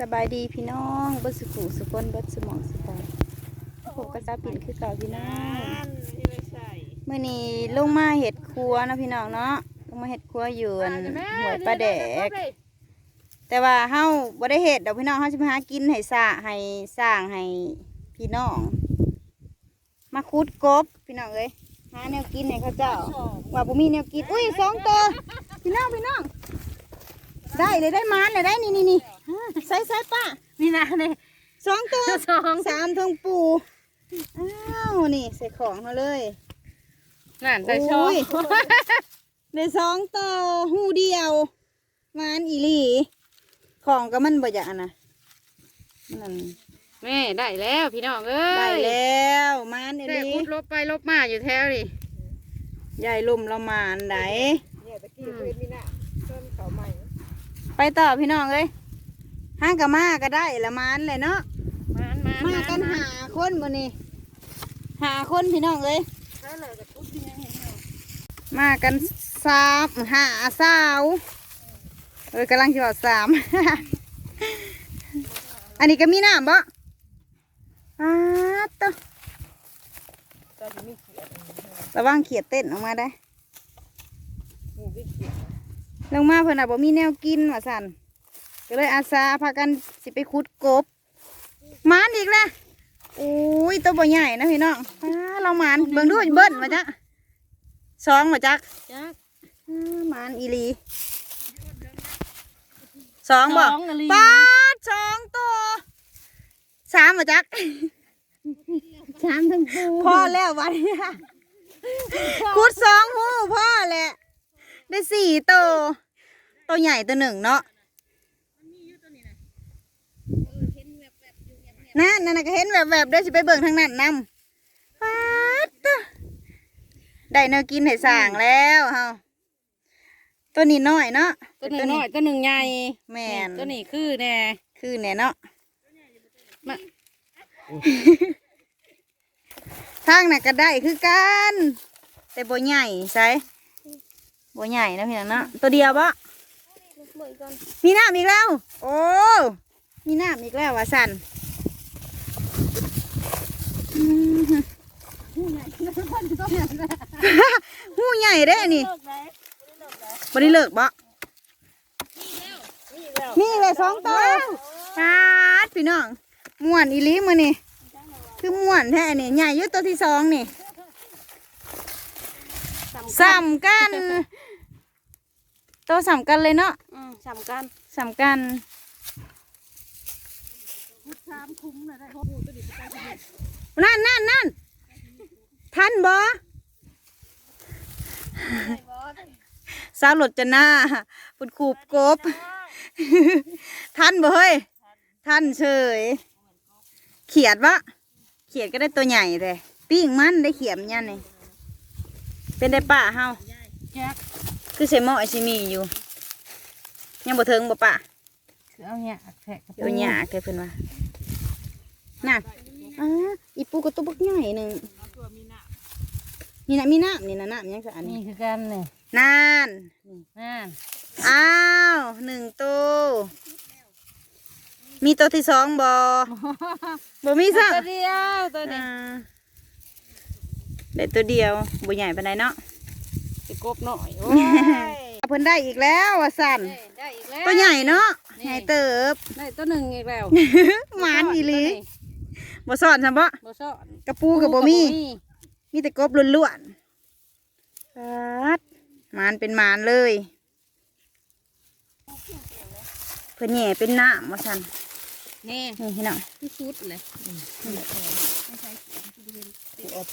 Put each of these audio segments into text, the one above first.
สบายดีพี่น้องเบิดสุขุสุคนเบิดสมองสุขอนผมก็จะปิ่นคือเก่าพี่น้องเมื่อนี้ลงมาเห็ดครัวเนาะพี่น้องเนาะลงมาเห็ดครัวอยู่อันหวยปลาแดก แต่ว่าเฮาบ่ได้เห็ดดอกพี่น้องเฮาสิมาหากินให้สร้างให้สร้างให้พี่น้อง มาคุดกบพี่น้องเอ้ยหาแนวกินให้เขาเจ้า ว่าบ่มีแนวกินอุ้ยสองตัวพี่น้องพี่น้องได้เลยได้มานเลยได้นี่นี่นี่ ใส่ใส่ป้านี่นะเนี่ยสองตัวสองสามทงปูอ้าวนี่ใส่ของมาเลยนั่นแต่ชอบโอ้ยได้สองตัวหูเดียวมานอีหลีของก็มันบ่อยากนะนั่นแม่ได้แล้วพี่น้องเอ้ยได้แล้วมานอีแต่หลีคุดลบไปลบมาอยู่แถวนี่ยายลมเรามานไหนเนี่ยตะกี้คืนนี่น่ะต้นเขาใหม่ไปต่อพี่น้องเอ้ย ห้างกับมาก็ได้ละมานเลยเนาะมามามามากันหาคนบ่นี่หาคนพี่น้องเอ้ยใช่เลยจะพุดที่ยังไงมากันสามหาสาวเออกำลังจะบอกสาม อันนี้ก็มีน้ำบ่อ้าตวก็จะมีเขียดระวังเขียดเต้นออกมาได้ หมูวิ่งเขียดลงมาเพิ่นอะบ่มีแนวกินว่าสั่น ก็เลยอาสาพากันสิไปขุดกบหมานอีกแล้วโอ้ยตัวบ่ใหญ่นะพี่น้องอ้าเราหมานเบิ่งดูเบิ้ลมาจ้ะสองมาจักจักอ้าหมานอีหลีสองบ่สองนาฬิปาดสองตัวสามมาจัก สามทั้งคู่พอแล้ววันนี้ขุดสองหูพ่อแหละ ได้สี่ตัว ตัวใหญ่ตัวหนึ่งเนาะ นั่นนั่นนะก็เห็นแบบแบบๆเดี๋ยวสิไปเบิ่งทางนั้นนำปาดตัวได้เนื้อกินให้สร้างแล้วเฮาตัวนี้น้อยเนาะตัวหนึ่งน้อยตัวหนึ่งใหญ่แม่นตัวนี้คือแน่คือเนี่ยเนาะมาทางน่ะก็ได้คือกันแต่บ่ใหญ่ใช่บ่ใหญ่นะพี่น้องเนาะตัวเดียวบ่มีน้ำอีกแล้ว โอ้มีน้ำอีกแล้วว่ะสันอืม หูใหญ่เด้นี่บ่ได้เลิกบ่นี่เลยสองตัวปาดพี่น้องม่วนอีลีมื้อนี่คือม่วนแท้นี่ใหญ่ยู่ตัวที่สองนี่ซ้ำกันตัวซ้ำกันเลยเนาะอืมสำกันสามคุ้มเลยได้เพราะปูตันนั่นนั่นนั่น ท่านบอสาวหลดจะหน้าปุดขูบกบ ท่านบ่เฮ้ย ท่านเฉย เขียดวะเขียดก็ได้ตัวใหญ่เลยปิ้งมันได้เขียมยันนี่เป็นได้ป่าเฮาแจ็คคือใส่หม้อไอซิมีอยู่ ยังบ่เทิงบ่ป่าคือเอาเนี่ยแทะกระเดี๋ยวหยาเกิดเพิ่นว่าน่ะอ่าอีปูก็ตัวบักใหญ่หนึ่ง นี่นะมีน้ำนี่นะน้ำยังสะอันนี่นี้คือกันเนี่ยนานนั่นอ้าวหนึ่งตัวมีตัวที่สองบอบ่มีสักตัวเดียวตัวนี้อ่าได้ตัวเดียวบ่ใหญ่ปานใดเนาะไปกบหน่อยโอ้ยเพิ่นได้อีกแล้วว่าสั่นได้อีกแล้วตัวใหญ่เนาะนี่ใหญ่เติบได้ตัวหนึ่งอีกแล้วหมานอีหลีบ่สอนซะบ่บ่ซ่อนกระปูกับบ่มี มีแต่กบล้วนๆปัดหมานเป็นหมานเลยเพื่อนแหน่เป็นน้ำว่าสันนี่นี่พี่น้องที่สุดเลย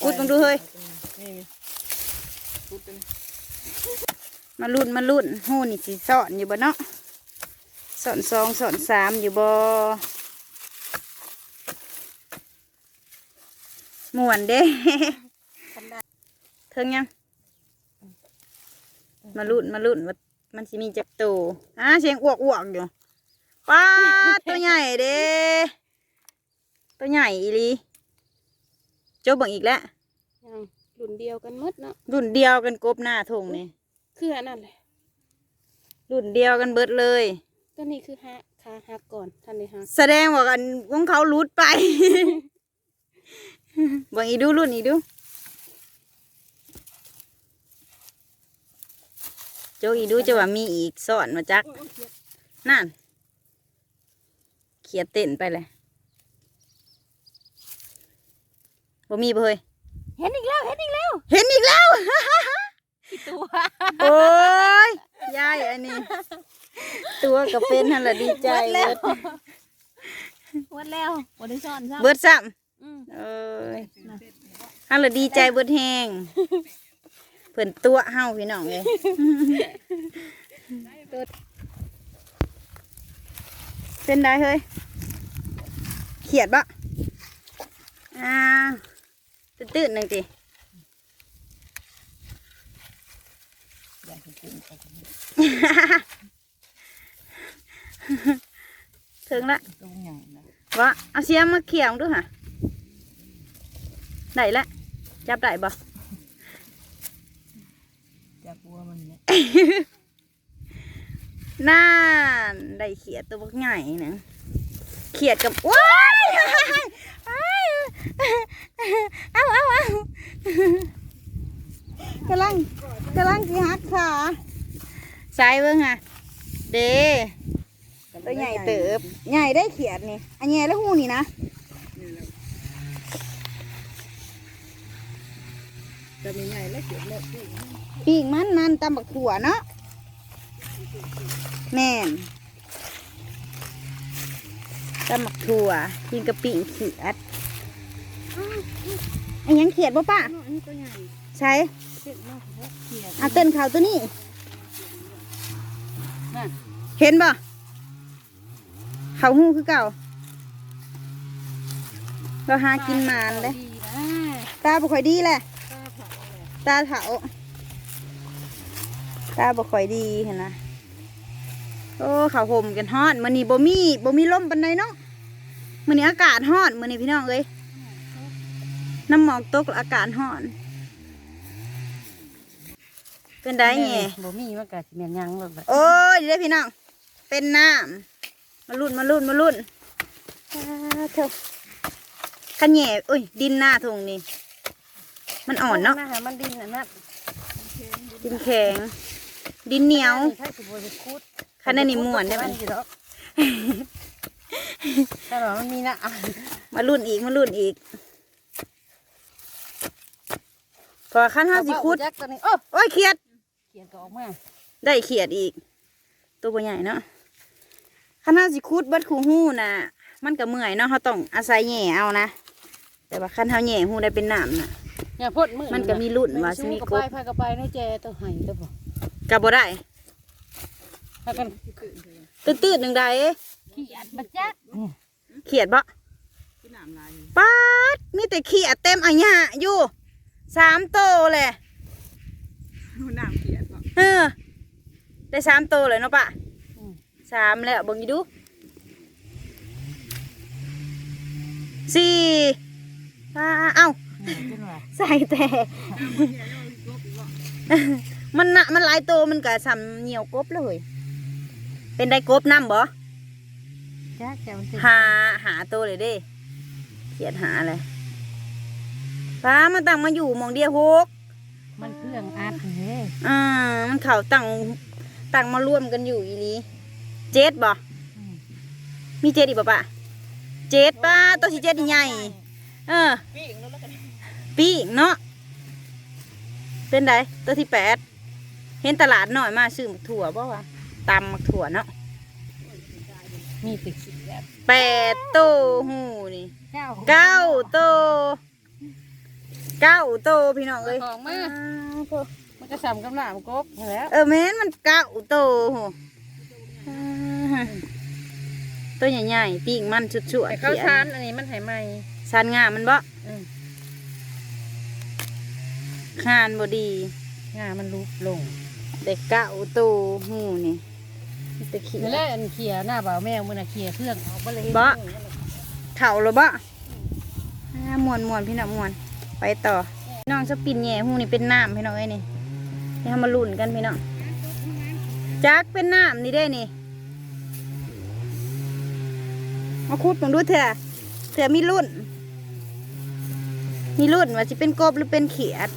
กุดมึงดูเฮ้ยนี่พุดเป็นมาลุ่นมาลุ่นหูนี่สิสอนอยู่บ่เนาะสอนสองสอนสามอยู่บ่ม่วนเด้ เทิงยัง มาลุ่นมาลุ่นว่ามันสิมีจักโตวอ่าเสียงอ้วกอ้วกอยู่ป้าดตัวใหญ่เด้ตัวใหญ่อีหลีโจบเบังอีกแล้วยังรุ่นเดียวกันหมดเนาะรุ่นเดียวกันกบหน้าทงนี่คืออันนั้นเลยรุ่นเดียวกันเบิดเลยตัวนี้คือฮะขาหักก่อนท่านได้หักแสดงว่ากันของเขารุดไปเบิ่งอีดูรุ่นอีดู โจกอีดูจะว่ามีอีกสอนมาจักนั่นเขียดเต้นไปเลยบ่มีบ่เฮ้ยเห็นอีกแล้วเห็นอีกแล้วเห็นอีกแล้วกี่ตัวโอ้ยยายอันนี้ ตัวก็เป็นหั่นละดีใจหมดแล้วเบิดวัดแล้ววันที่ซ่อนซ้ำเบิดซ้อืมำเอ้ยหั่นละดีใจเบิดแฮง เพิ่นตัวเฮาพี่น้องเลยเป็นได้เฮ้ยเขียดบ่อ่าตื่นๆหนึ่งติถึงละตรงใหญ่นะวะเอาเสียมมาเขี่ยมดูค่ะ ได้ละ จับได้บ่ จากบัวมันเนี่ยน่านได้เขียดตัวบักใหญ่นะเขียดกับว้ายเอาเอาเอากำลังกำลังสิหักขาใส่เบิ่งค่ะ เด้ตัวใหญ่เติบ ใหญ่ได้เขียดนี่ อันใหญ่แล้วหูนี่นะจะมีใหญ่และเขียวเล็ก ปีกมันมันตำบักถั่วเนาะแม่นตำบักถั่วกินกับปีกเขียดอันยังเขียดบ่ป้าใหญ่เจ็บมาเพราะเขียดเอาเต้นข่าวตัวนี้เห็นบ่เขาหูคือเก่าเราหากินมานเลยตาบ่ค่อยดีแหละตาเถา ตาบ่ค่อยดีเห็นนะโอ้เขาห่มกันฮอดมื้อนี้บ่มีบ่มีลมปานใดเนาะมื้อนี้อากาศฮอดมื้อนี้พี่น้องเอ้ยน้ำหมอกตกแล้วอากาศฮอดเป็นได้แง่บ่มีมันก็สิแม่นยังเลยโอ้ยเดี๋ยวพี่น้องเป็นน้ำมาลุ่นมาลุ่นมาลุ่นอ่าเถอะขันแหน่เอ้ยดินหน้าทงนี่มันอ่อนเนาะหมันดินน่ะนั่นดินแข็ง ดินเหนียวถ้าสิบ่ได้คุดคันนั้นนี่ม่วนได้มัมันนอยู่ดอกแต่ว่ามันมีนะอะมาลุ่นอีกมาลุ่นอีกพอขั้นห้าสิคุดจักตัวนี้โอ้โอ้ยเขียดเขียนก็ออกมาได้เขียดอีก ตัวบ่ใหญ่เนาะขั้นห้าสิคุดเบัดคูหู้น่ะ มันก็เมื่อยเนาะเขาต้องอาศัยแหน่เอานะแต่ว่าขั้นเฮาแหน่หูได้เป็นน้ำน่ะอย่าพ่นมือมันก็มีรุ่นว่าสิมีกกบบพายกระไปในแจตัวไห้ตัวบ่ ก็บ่ได้พากันตื้นๆหนึ่งใดเขียดบัจักเขียดบ่ที่หนามลายป๊าดมีแต่เขียดเต็มอันยะอยู่สามโตเลยหนามเขียดเนาะเออได้สามโตเลยเนาะปะสามแล้วเบิ่งอีดูสี่อ่าเอ้าเป็นว่าใส่แต่ มันน่ะมันหลายโตมันก็สำเหนียวกบเลย เป็นได้กบน้ำบ่จักแต่มันสิหาหาตัวเลยเด้เขียดหาอะไรป้ามันตั้งมาอยู่หมองเดียวหกมันเครื่องอัดนี่อ่ามันเขาตั้งตั้งมาร่วมกันอยู่อีหลีเจ็ดบ่มีเจ็ดอีกบ่ปะเจ็ดป้าตัวสิเจ็ดนี่ใหญ่เออปีกแล้วแล้วกันปีกเนาะเป็นไดตัวที่แปด เห็นตลาดหน่อยมาซื้อหมักถั่วบ่วะตำหมักถั่วเนาะมีติดสิแบบแปดตัวหูนี่เก้าเก้าตัวเก้าตัวพี่น้องเอ้ยของมาอ้าวโถ่มันก็ซ้ำกับหลามกบแล้วเออแม่นมันเก้าตัวหูอ่าตัวใหญ่ๆปีกมันชุดๆแต่ข้าวเขียนทานอันนี้มันหายไหมสันงามมันบ่อืมคานบ่ดีงามันลุกลง เด็กเก้าตัวหูนี่มีแตะขี้นี่แหละอันเขียหน้าบ่าวแมวมันน่ะเขียเครื่องเอาไปเลยบ่เข่าหรือบ่อ่ามวนมวนพี่น้องมวนไปต่อ น้องสปินแหย่หูนี่เป็นน้ำพี่น้องเอ้ยนี่เดี๋ยวเรามาลุ้นกันพี่น้องจักเป็นน้ำนี่ได้นี่มาคุดมึงดูเถอะเถอะมีรุ่น มีรุ่นว่าจะเป็นกบหรือเป็นเขียด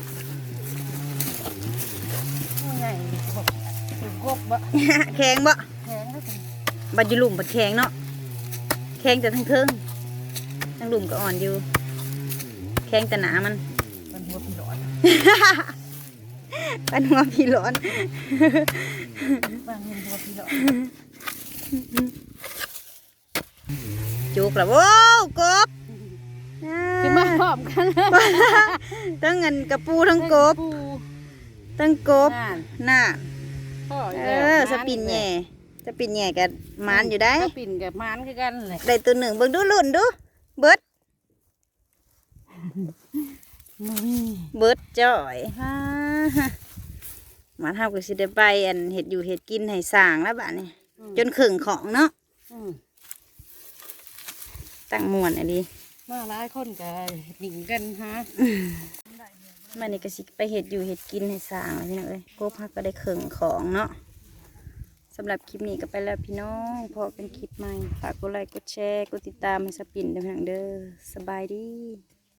ใหญ่บอก เป็นกบบ่แข็งบ่แพงแล้วกันบัดอยู่หลุมบัดแข็งเนาะแข็งแต่ทั้งเทิงทั้งหลุมก็อ่อนอยู่ แข็งแต่หนามันมันหัวพี่ร้อนปันหัวพี่ร้อนบางเงินหัวพี่ร้อนจุกแล้วโว้วกบขึ้นมาพร้อมกันทั้งเงินกระปูทั้งกบปูทั้งกบนั่นน่ะ พ่อเออสปินแหย่สปินแหย่กับมานอยู่ได้ สปินกับมานคือกันเลยได้ตัวหนึ่งเบิ่งดูลุ่นดู เบิดเบิดจ่อยฮ่าฮ่ามาเท่ากับสิได้ไปอันเห็ดอยู่เห็ดกินให้สร้างแล้วบ้านี้จนขึงของเนาะอืมตั้งมวนอันนี้มาหลายคนก็หนิงกันฮะ มันนี่ก็สิไปเห็ดอยู่เห็ดกินให้สางอะไรพี่น้องเอ้ยโกพักก็ได้เข่งของเนาะสำหรับคลิปนี้ก็ไปแล้วพี่น้องพอกันคลิปใหม่ฝากกดไลค์กดแชร์กดติดตามให้สปินเด้อพี่น้องเด้อสบายดี